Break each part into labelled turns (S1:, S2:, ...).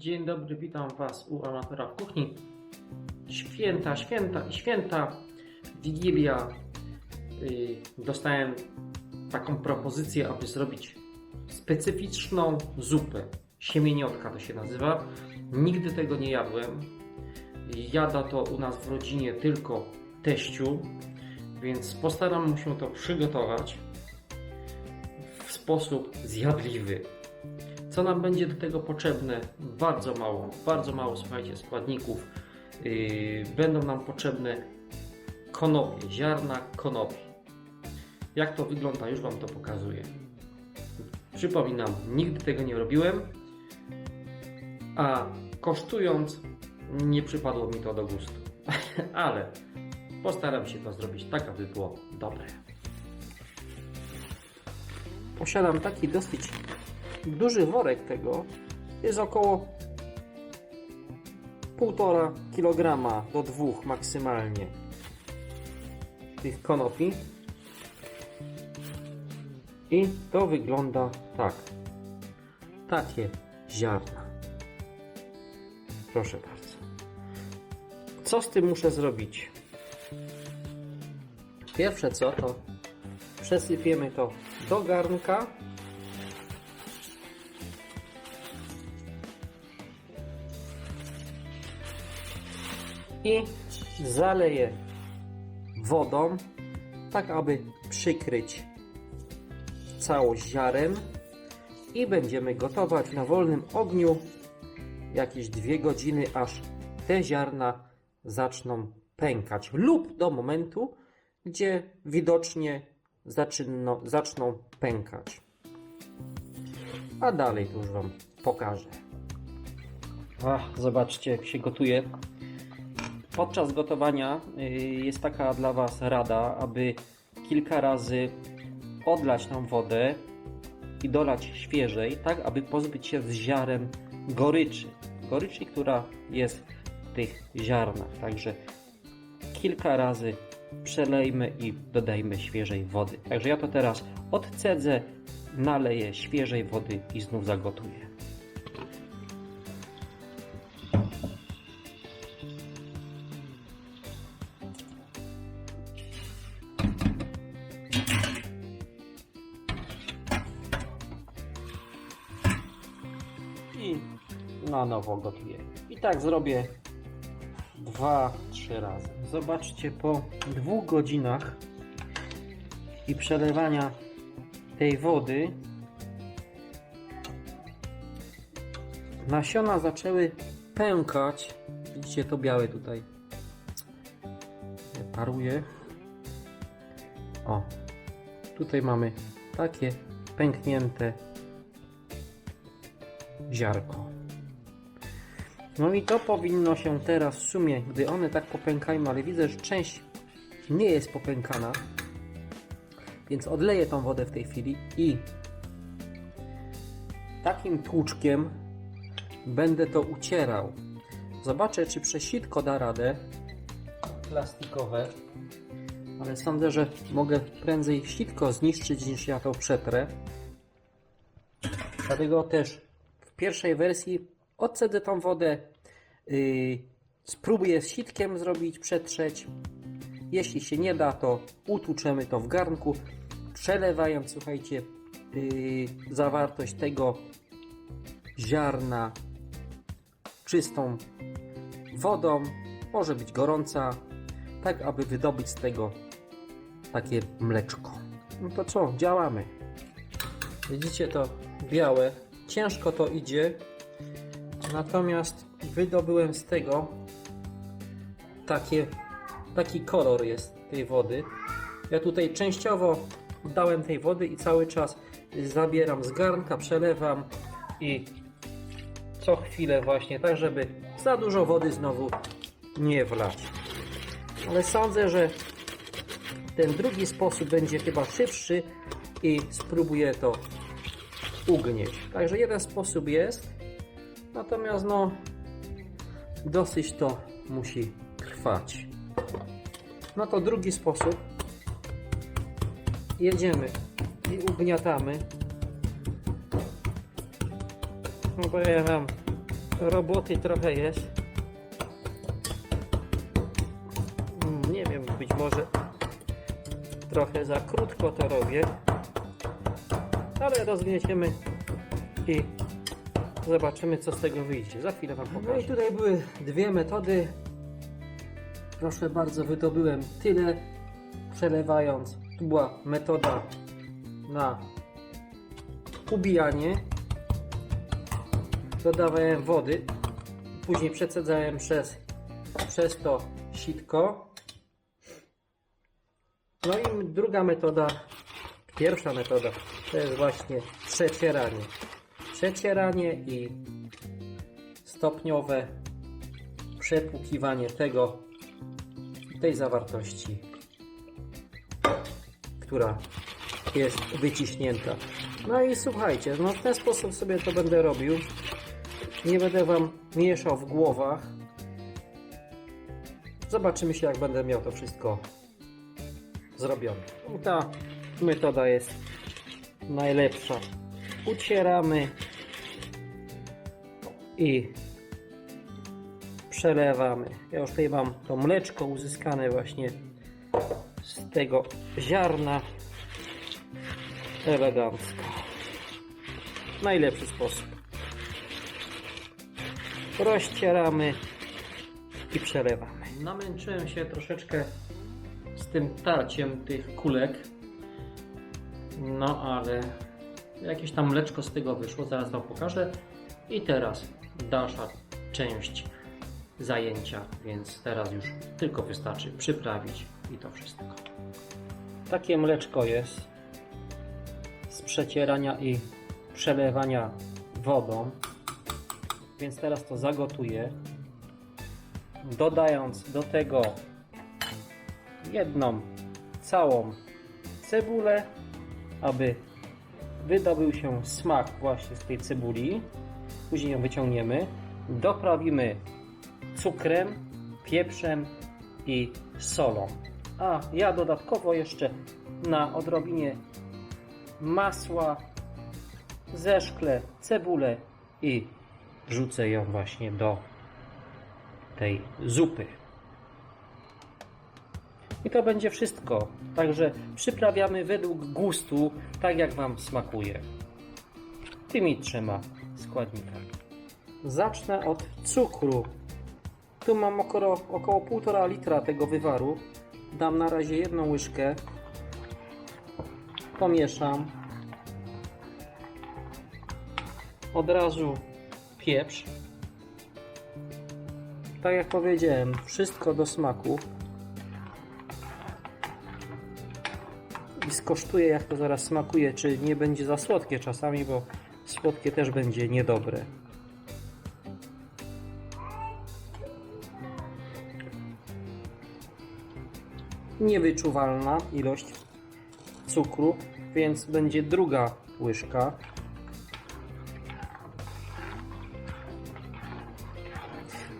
S1: Dzień dobry, witam Was u amatora w kuchni. Święta, święta i święta. Wigilia. Yy, dostałem taką propozycję, aby zrobić specyficzną zupę. Siemieniotka to się nazywa. Nigdy tego nie jadłem. Jada to u nas w rodzinie tylko teściu, więc postaram się to przygotować w sposób zjadliwy. Co nam będzie do tego potrzebne? Bardzo mało, bardzo mało, słuchajcie, składników. Yy, będą nam potrzebne konopie, ziarna konopi. Jak to wygląda, już Wam to pokazuję. Przypominam, nigdy tego nie robiłem, a kosztując nie przypadło mi to do gustu. Ale postaram się to zrobić tak, aby było dobre. Posiadam taki dosyć duży worek tego jest około 1,5 kg do 2 maksymalnie tych konopi. I to wygląda tak. Takie ziarna. Proszę bardzo. Co z tym muszę zrobić? Pierwsze co to przesypiemy to do garnka i zaleję wodą, tak aby przykryć całość ziarem i będziemy gotować na wolnym ogniu jakieś dwie godziny, aż te ziarna zaczną pękać lub do momentu, gdzie widocznie zaczyno, zaczną pękać. A dalej to już Wam pokażę. Ach, zobaczcie, jak się gotuje. Podczas gotowania y, jest taka dla Was rada, aby kilka razy odlać tą wodę i dolać świeżej, tak aby pozbyć się z ziaren goryczy. Goryczy, która jest w tych ziarnach. Także kilka razy przelejmy i dodajmy świeżej wody. Także ja to teraz odcedzę, naleję świeżej wody i znów zagotuję. I na nowo gotuję. I tak zrobię dwa, trzy razy. Zobaczcie, po dwóch godzinach i przelewania tej wody nasiona zaczęły pękać. Widzicie to białe tutaj. Paruje. O, tutaj mamy takie pęknięte ziarko. No i to powinno się teraz w sumie, gdy one tak popękają, ale widzę, że część nie jest popękana, więc odleję tą wodę w tej chwili i takim tłuczkiem będę to ucierał. Zobaczę, czy przesitko da radę. Plastikowe. Ale sądzę, że mogę prędzej sitko zniszczyć, niż ja to przetrę. Dlatego też pierwszej wersji odcedzę tą wodę, yy, spróbuję z sitkiem zrobić, przetrzeć. Jeśli się nie da, to utłuczemy to w garnku, przelewając, słuchajcie, yy, zawartość tego ziarna czystą wodą, może być gorąca, tak aby wydobyć z tego takie mleczko. No to co, działamy. Widzicie to białe, ciężko to idzie, natomiast wydobyłem z tego takie, taki kolor jest tej wody. Ja tutaj częściowo dałem tej wody i cały czas zabieram z garnka, przelewam i co chwilę właśnie, tak żeby za dużo wody znowu nie wlać. Ale sądzę, że ten drugi sposób będzie chyba szybszy i spróbuję to ugnieść. Także jeden sposób jest, natomiast no dosyć to musi trwać. No to drugi sposób. Jedziemy i ugniatamy. No bo ja mam roboty trochę jest. Nie wiem, być może trochę za krótko to robię, ale rozgnieciemy i zobaczymy co z tego wyjdzie. Za chwilę Wam pokażę. No i tutaj były dwie metody. Proszę bardzo, wydobyłem tyle przelewając. Tu była metoda na ubijanie. Dodawałem wody. Później przecedzałem przez, przez to sitko. No i druga metoda, pierwsza metoda, to jest właśnie przecieranie. Przecieranie i stopniowe przepłukiwanie tego, tej zawartości, która jest wyciśnięta. No i słuchajcie, no w ten sposób sobie to będę robił. Nie będę Wam mieszał w głowach. Zobaczymy się, jak będę miał to wszystko zrobione. I Ta metoda jest najlepsza. Ucieramy i przelewamy. Ja już tutaj mam to mleczko uzyskane właśnie z tego ziarna. Elegancko. Najlepszy sposób. Rozcieramy i przelewamy. Namęczyłem się troszeczkę z tym tarciem tych kulek. No ale jakieś tam mleczko z tego wyszło, zaraz Wam pokażę. I teraz dalsza część zajęcia, więc teraz już tylko wystarczy przyprawić i to wszystko. Takie mleczko jest z przecierania i przelewania wodą, więc teraz to zagotuję, dodając do tego jedną całą cebulę, aby wydobył się smak właśnie z tej cebuli. Później ją wyciągniemy. Doprawimy cukrem, pieprzem i solą. A ja dodatkowo jeszcze na odrobinie masła zeszklę cebulę i wrzucę ją właśnie do tej zupy. I to będzie wszystko. Także przyprawiamy według gustu, tak jak Wam smakuje. Tymi trzema składnikami. Zacznę od cukru. Tu mam około, około 1,5 litra tego wywaru. Dam na razie jedną łyżkę. Pomieszam. Od razu pieprz. Tak jak powiedziałem, wszystko do smaku. I skosztuję jak to zaraz smakuje, czy nie będzie za słodkie czasami, bo słodkie też będzie niedobre. Niewyczuwalna ilość cukru, więc będzie druga łyżka.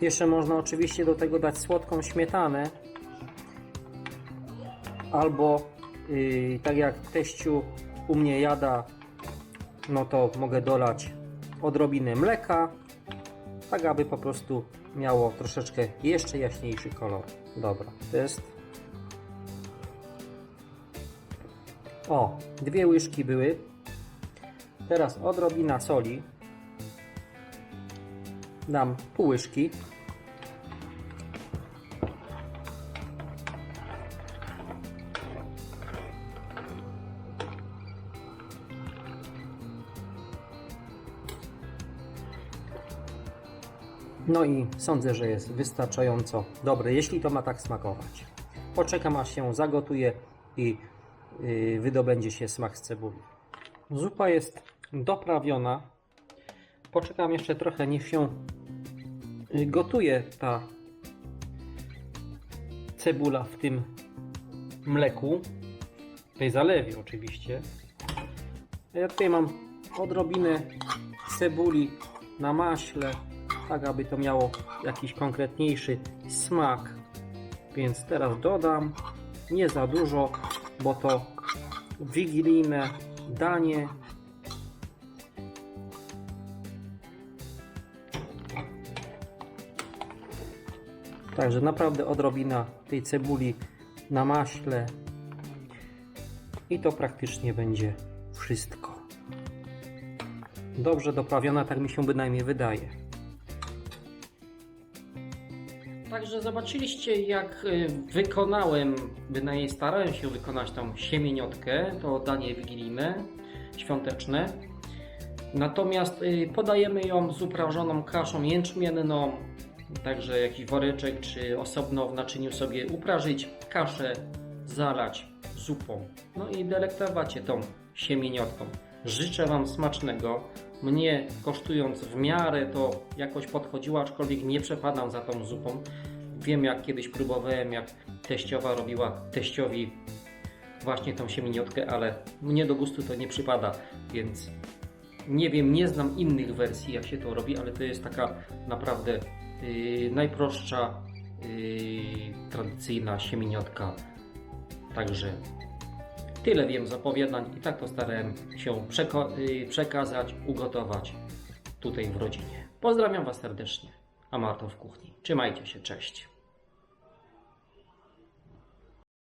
S1: Jeszcze można oczywiście do tego dać słodką śmietanę albo Yy, tak jak teściu u mnie jada, no to mogę dolać odrobinę mleka, tak aby po prostu miało troszeczkę jeszcze jaśniejszy kolor. Dobra, to jest. O, dwie łyżki były. Teraz odrobina soli. Dam pół łyżki. No i sądzę, że jest wystarczająco dobre, jeśli to ma tak smakować. Poczekam aż się zagotuje i yy, wydobędzie się smak z cebuli. Zupa jest doprawiona. Poczekam jeszcze trochę, niech się yy, gotuje ta cebula w tym mleku, tej zalewie oczywiście. Ja tutaj mam odrobinę cebuli na maśle, tak aby to miało jakiś konkretniejszy smak. Więc teraz dodam nie za dużo, bo to wigilijne danie. Także naprawdę odrobina tej cebuli na maśle i to praktycznie będzie wszystko. Dobrze doprawiona, tak mi się bynajmniej wydaje. Także zobaczyliście jak y, wykonałem, bynajmniej starałem się wykonać tą siemieniotkę, to danie wigilijne, świąteczne. Natomiast y, podajemy ją z uprażoną kaszą jęczmienną, także jakiś woreczek czy osobno w naczyniu sobie uprażyć, kaszę zalać zupą. No i delektować się tą siemieniotką. Życzę Wam smacznego. Mnie kosztując w miarę to jakoś podchodziło, aczkolwiek nie przepadam za tą zupą. Wiem jak kiedyś próbowałem, jak teściowa robiła teściowi właśnie tą siemieniotkę, ale mnie do gustu to nie przypada, więc nie wiem, nie znam innych wersji jak się to robi, ale to jest taka naprawdę yy, najprostsza, yy, tradycyjna siemieniotka. Także tyle wiem z opowiadań i tak to starałem się yy, przekazać, ugotować tutaj w rodzinie. Pozdrawiam Was serdecznie. Amator w kuchni. Trzymajcie się, cześć.